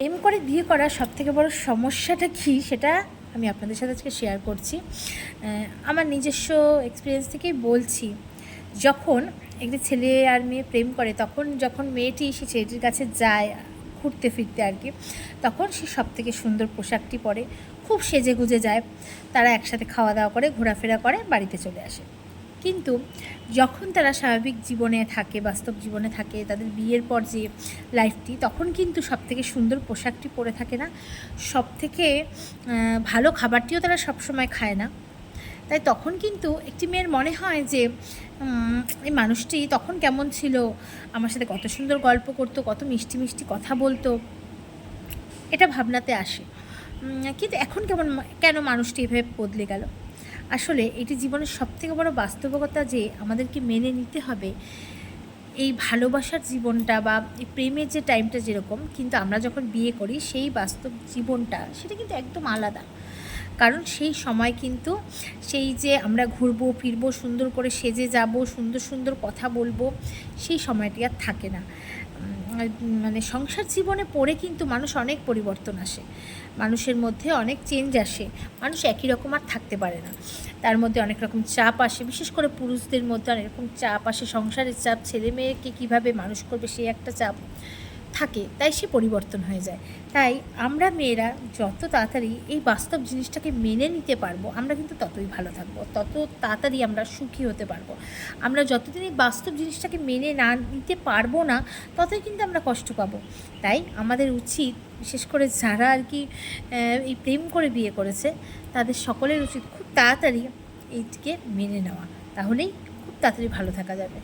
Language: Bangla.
প্রেম করে বিয়ে করার সব থেকে বড় সমস্যাটা কী সেটা আমি আপনাদের সাথে আজকে শেয়ার করছি। আমার নিজস্ব এক্সপিরিয়েন্স থেকেই বলছি, যখন একটি ছেলে আর মেয়ে প্রেম করে, তখন যখন মেয়েটি সে ছেলেটির কাছে যায় ঘুরতে ফিরতে আর কি, তখন সে সব থেকে সুন্দর পোশাকটি পরে, খুব সেজে গুজে যায়, তারা একসাথে খাওয়া দাওয়া করে, ঘোরাফেরা করে, বাড়িতে চলে আসে। কিন্তু যখন তারা স্বাভাবিক জীবনে থাকে, বাস্তব জীবনে থাকে, তাদের বিয়ের পর যে লাইফটি তখন কিন্তু সব থেকে সুন্দর পোশাকটি পরে থাকে না। সব থেকে ভালো খাবারটিও তারা সবসময় খায় না। তাই তখন কিন্তু একটি মেয়ের মনে হয় যে এই মানুষটি তখন কেমন ছিল, আমার সাথে কত সুন্দর গল্প করতো, কত মিষ্টি মিষ্টি কথা বলতো, এটা ভাবনাতে আসে। কিন্তু এখন কেমন, কেন মানুষটি এভাবে বদলে গেল? আসলে এটি জীবনের সবথেকে বড় বাস্তবতা যে আমাদেরকে মেনে নিতে হবে এই ভালোবাসার জীবনটা বা এই প্রেমের যে টাইমটা যেরকম, কিন্তু আমরা যখন বিয়ে করি সেই বাস্তব জীবনটা সেটা কিন্তু একদম আলাদা। কারণ সেই সময় কিন্তু সেই যে আমরা ঘুরবো, ফিরবো, সুন্দর করে সেজে যাব, সুন্দর সুন্দর কথা বলব, সেই সময়টি আর থাকে না। মানে সংসার জীবনে পড়ে কিন্তু মানুষ অনেক পরিবর্তন আসে। মানুষের মধ্যে অনেক চেঞ্জ আসে। মানুষ একই রকম আর থাকতে পারে না। তার মধ্যে অনেক রকম চাপ আসে। বিশেষ করে পুরুষদের মধ্যে অনেক রকম চাপ আসে। সংসারের চাপ ছেলে মেয়েকে কীভাবে মানুষ করবে সেই একটা চাপ। থাকে, তাই সে পরিবর্তন হয়ে যায়। তাই আমরা মেয়েরা যত তাড়াতাড়ি এই বাস্তব জিনিসটাকে মেনে নিতে পারব, আমরা কিন্তু ততই ভালো থাকব, তত তাড়াতাড়ি আমরা সুখী হতে পারব। আমরা যতদিন এই বাস্তব জিনিসটাকে মেনে না নিতে পারব না, ততই কিন্তু আমরা কষ্ট পাবো। তাই আমাদের উচিত, বিশেষ করে যারা আর কি এই প্রেম করে বিয়ে করেছে, তাদের সকলের উচিত খুব তাড়াতাড়ি এইটিকে মেনে নেওয়া। তাহলেই খুব তাড়াতাড়ি ভালো থাকা যাবে।